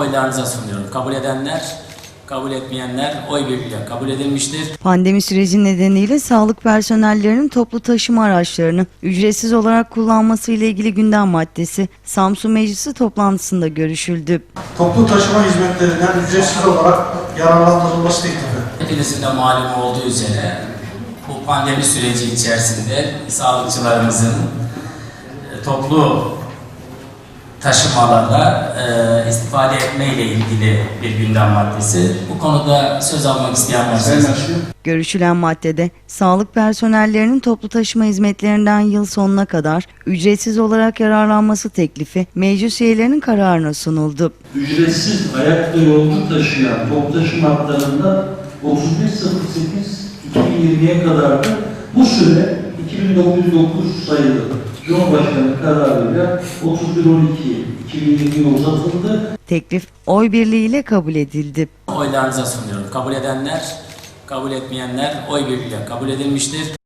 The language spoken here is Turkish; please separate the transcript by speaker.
Speaker 1: oylarınıza sunuyorum. Kabul edenler, kabul etmeyenler oy birliğiyle kabul edilmiştir.
Speaker 2: Pandemi süreci nedeniyle sağlık personellerinin toplu taşıma araçlarını ücretsiz olarak kullanması ile ilgili gündem maddesi Samsun Meclisi toplantısında görüşüldü.
Speaker 3: toplu taşıma hizmetlerinden ücretsiz olarak yararlandırılması teklifi.
Speaker 1: Hepinizin de malum olduğu üzere bu pandemi süreci içerisinde sağlıkçılarımızın e, toplu taşımalarla e, istifade etme ile ilgili bir gündem maddesi. Bu konuda söz almak isteyen varsa
Speaker 2: Görüşülen maddede sağlık personellerinin toplu taşıma hizmetlerinden yıl sonuna kadar ücretsiz olarak yararlanması teklifi meclis üyelerinin kararına sunuldu.
Speaker 4: ücretsiz ayakta yolcu taşıyan toplu taşıma hatlarında 31.08.2020'ye kadar da bu süre 2909 sayılı Cumhurbaşkanı kararıyla 31.12.2020'ye uzatıldı.
Speaker 2: Teklif oy birliğiyle kabul edildi.
Speaker 1: oylarınıza sunuyorum. Kabul edenler, kabul etmeyenler oy birliğiyle kabul edilmiştir.